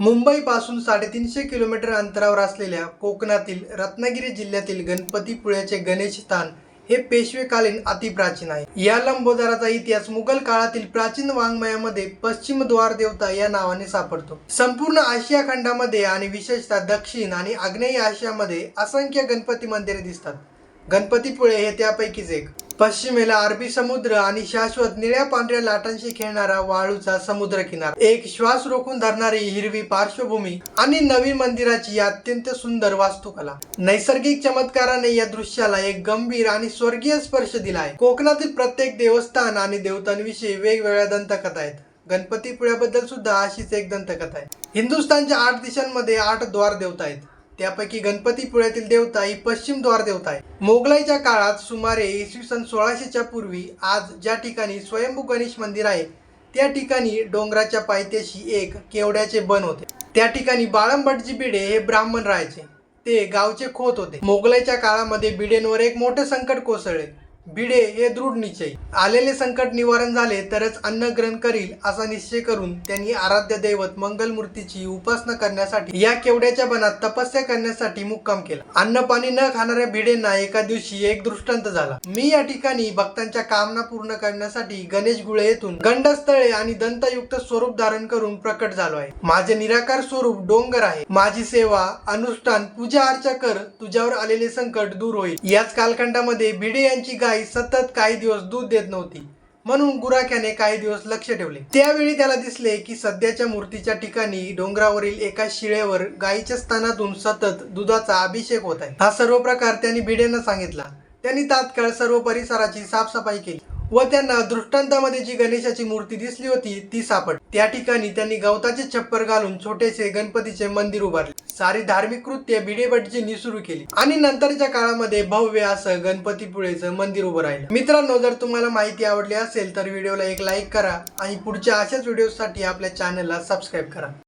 मुंबईपासून साडेतीनशे किलोमीटर अंतरावर असलेल्या कोकणातील रत्नागिरी जिल्ह्यातील गणपतीपुळ्याचे गणेश स्थान हे पेशवेकालीन अतिप्राचीन आहे. या लंबोदराचा इतिहास मुघल काळातील प्राचीन वाङ्मयामध्ये पश्चिम द्वार देवता या नावाने सापडतो. संपूर्ण आशिया खंडामध्ये आणि विशेषतः दक्षिण आणि आग्नेय आशियामध्ये असंख्य गणपती मंदिरे दिसतात. गणपतीपुळे हे त्यापैकीच एक. पश्चिमेला अरबी समुद्र आणि शाश्वत निळ्या पांढऱ्या लाटांशी खेळणारा वाळूचा समुद्र किनारा एक श्वास रोखून धरणारी हिरवी पार्श्वभूमी आणि नवीन मंदिराची अत्यंत सुंदर वास्तुकला. नैसर्गिक चमत्काराने या दृश्याला एक गंभीर आणि स्वर्गीय स्पर्श दिला आहे कोकणातील प्रत्येक देवस्थान आणि देवतांविषयी वेगवेगळ्या दंतकथा आहेत. गणपतीपुळ्याबद्दल सुद्धा अशीच एक दंतकथा आहे. हिंदुस्थानच्या आठ दिशांमध्ये आठ द्वार देवता आहेत. त्यापैकी गणपतीपुळ्यातील देवता ही पश्चिम द्वार देवता आहे मोगलाईच्या काळात सुमारे इसवी सन सोळाशेच्या पूर्वी आज ज्या ठिकाणी स्वयंभू गणेश मंदिर आहे त्या ठिकाणी डोंगराच्या पायथ्याशी एक केवड्याचे बन होते. त्या ठिकाणी बाळंबटजी बिडे हे ब्राह्मण राहायचे. ते गावचे खोत होते. मोगलाईच्या काळामध्ये बिडेंवर एक मोठे संकट कोसळले. भिडे हे दृढ निश्चय. आलेले संकट निवारण झाले तरच अन्न ग्रहण करील असा निश्चय करून त्यांनी आराध्य दैवत मंगलमूर्तीची उपासना करण्यासाठी या केवड्याच्या बनात तपस्या करण्यासाठी मुक्काम केला. अन्न पाणी न खाणाऱ्या भिडेंना एका दिवशी एक दृष्टांत झाला. मी या ठिकाणी भक्तांच्या कामना पूर्ण करण्यासाठी गणेश गुळे येथून गंडस्थळे आणि दंतयुक्त स्वरूप धारण करून प्रकट झालो आहे. माझे निराकार स्वरूप डोंगर आहे. माझी सेवा अनुष्ठान पूजा अर्चा कर तुझ्यावर आलेले संकट दूर होईल. याच कालखंडामध्ये भिडे यांची गाय सतत काही दिवस दूध देत नव्हती. म्हणून गुराख्याने काही दिवस लक्ष ठेवले. त्यावेळी त्याला दिसले की सध्याच्या मूर्तीच्या ठिकाणी डोंगरावरील एका शिळेवर गायीच्या स्थानातून सतत दुधाचा अभिषेक होत आहे. हा सर्व प्रकार त्यांनी भिडेंना सांगितला. त्यांनी तात्काळ सर्व परिसराची साफसफाई केली. व त्यांना दृष्टांतामध्ये जी गणेशाची मूर्ती दिसली होती ती सापड त्या ठिकाणी त्यांनी गवताचे छप्पर घालून छोटेसे गणपतीचे मंदिर उभारले. सारी धार्मिक कृत्य भिडेभटजींनी सुरू केली. आणि नंतरच्या काळामध्ये भव्य असं गणपतीपुळेचं मंदिर उभं राहिलं. मित्रांनो जर तुम्हाला माहिती आवडली असेल तर व्हिडिओला एक लाईक करा आणि पुढच्या अशाच व्हिडिओसाठी आपल्या चॅनलला सबस्क्राईब करा.